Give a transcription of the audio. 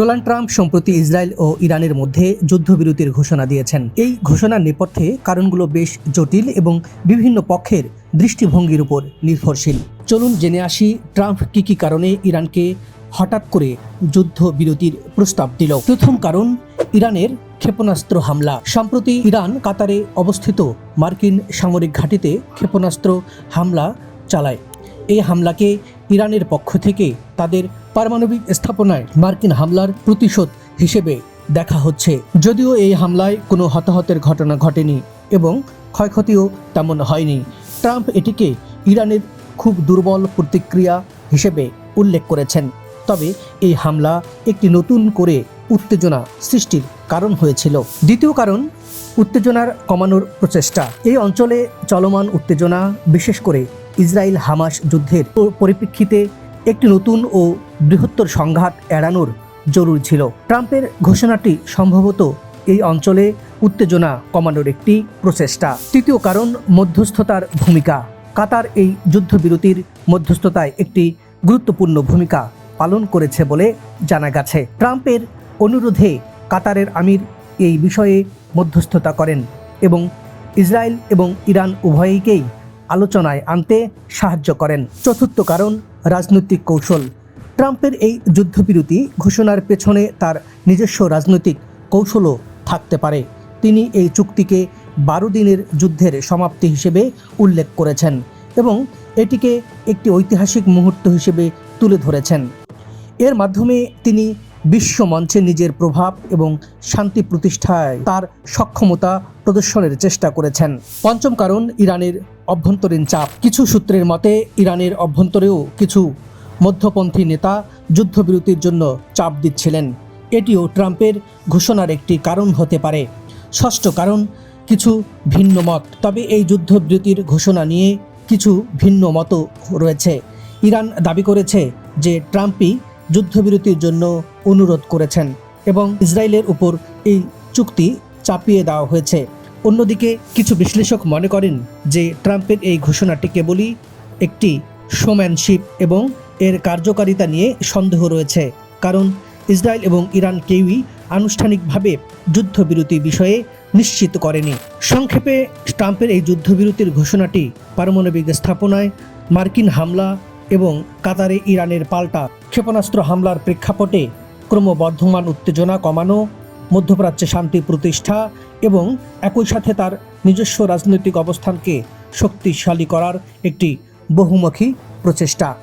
Donald Trump সম্প্রতি Israel ও ইরানের মধ্যে যুদ্ধবিরতির ঘোষণা দিয়েছেন। এই ঘোষণার নেপথ্যে কারণগুলো বেশ জটিল এবং বিভিন্ন পক্ষের দৃষ্টিভঙ্গির উপর নির্ভরশীল। চলুন জেনে আসি ট্রাম্প কী কী কারণে ইরানকে হঠাৎ করে যুদ্ধবিরতির প্রস্তাব দিল। প্রথম কারণ, ইরানের ক্ষেপণাস্ত্র হামলা। সম্প্রতি ইরান কাতারে অবস্থিত মার্কিন সামরিক ঘাঁটিতে ক্ষেপণাস্ত্র হামলা চালায়। এই হামলাকে ইরানের পক্ষ থেকে তাদের পারমাণবিক স্থাপনায় মার্কিন হামলার প্রতিশোধ হিসেবে দেখা হচ্ছে। যদিও এই হামলায় কোনো হতাহতের ঘটনা ঘটেনি এবং ক্ষয়ক্ষতিও তেমন হয়নি। ট্রাম্প এটিকে ইরানের খুব দুর্বল প্রতিক্রিয়া হিসেবে উল্লেখ করেছেন। তবে এই হামলা একটি নতুন করে উত্তেজনা সৃষ্টির কারণ হয়েছিল। দ্বিতীয় কারণ, উত্তেজনার কমানোর প্রচেষ্টা। এই অঞ্চলে চলমান উত্তেজনা, বিশেষ করে ইসরায়েল হামাস যুদ্ধের পরিপ্রেক্ষিতে একটি নতুন ও বৃহত্তর সংঘাত এড়ানোর জরুরি ছিল। ট্রাম্পের ঘোষণাটি সম্ভবত এই অঞ্চলে উত্তেজনা কমানোর একটি প্রচেষ্টা। তৃতীয় কারণ, মধ্যস্থতার ভূমিকা। কাতার এই যুদ্ধবিরতির মধ্যস্থতায় একটি গুরুত্বপূর্ণ ভূমিকা পালন করেছে বলে জানা গেছে। ট্রাম্পের অনুরোধে কাতারের আমির এই বিষয়ে মধ্যস্থতা করেন এবং ইসরায়েল এবং ইরান উভয়কেই আলোচনায় আনতে সাহায্য করেন। চতুর্থ কারণ, রাজনৈতিক কৌশল। ট্রাম্পের এই যুদ্ধবিরতি ঘোষণার পেছনে তার নিজস্ব রাজনৈতিক কৌশলও থাকতে পারে। তিনি এই চুক্তিকে বারো দিনের যুদ্ধের সমাপ্তি হিসেবে উল্লেখ করেছেন এবং এটিকে একটি ঐতিহাসিক মুহূর্ত হিসেবে তুলে ধরেছেন। এর মাধ্যমে তিনি বিশ্ব মঞ্চে নিজের প্রভাব এবং শান্তি প্রতিষ্ঠায় তার সক্ষমতা প্রদর্শনের চেষ্টা করেছেন। পঞ্চম কারণ, ইরানের অভ্যন্তরীণ চাপ। কিছু সূত্রের মতে, ইরানের অভ্যন্তরেও কিছু মধ্যপন্থী নেতা যুদ্ধবিরতির জন্য চাপ দিচ্ছিলেন। এটিও ট্রাম্পের ঘোষণার একটি কারণ হতে পারে। ষষ্ঠ কারণ, কিছু ভিন্ন মত। তবে এই যুদ্ধবিরতির ঘোষণা নিয়ে কিছু ভিন্ন মতও রয়েছে। ইরান দাবি করেছে যে, ট্রাম্পই যুদ্ধবিরতির জন্য অনুরোধ করেছেন এবং ইসরায়েলের উপর এই চুক্তি চাপিয়ে দেওয়া হয়েছে। অন্যদিকে কিছু বিশ্লেষক মনে করেন যে ট্রাম্পের এই ঘোষণাটি কেবলই একটি শোম্যানশিপ এবং এর কার্যকারিতা নিয়ে সন্দেহ রয়েছে, কারণ ইসরায়েল এবং ইরান কেউই আনুষ্ঠানিকভাবে যুদ্ধবিরতি বিষয়ে নিশ্চিত করেনি। সংক্ষেপে, ট্রাম্পের এই যুদ্ধবিরতির ঘোষণাটি পারমাণবিক স্থাপনায় মার্কিন হামলা এবং কাতারে ইরানের পাল্টা ক্ষেপণাস্ত্র হামলার প্রেক্ষাপটে ক্রমবর্ধমান উত্তেজনা কমানো, মধ্যপ্রাচ্যে শান্তি প্রতিষ্ঠা এবং একই সাথে তার নিজস্ব রাজনৈতিক অবস্থানকে শক্তিশালী করার একটি বহুমুখী প্রচেষ্টা।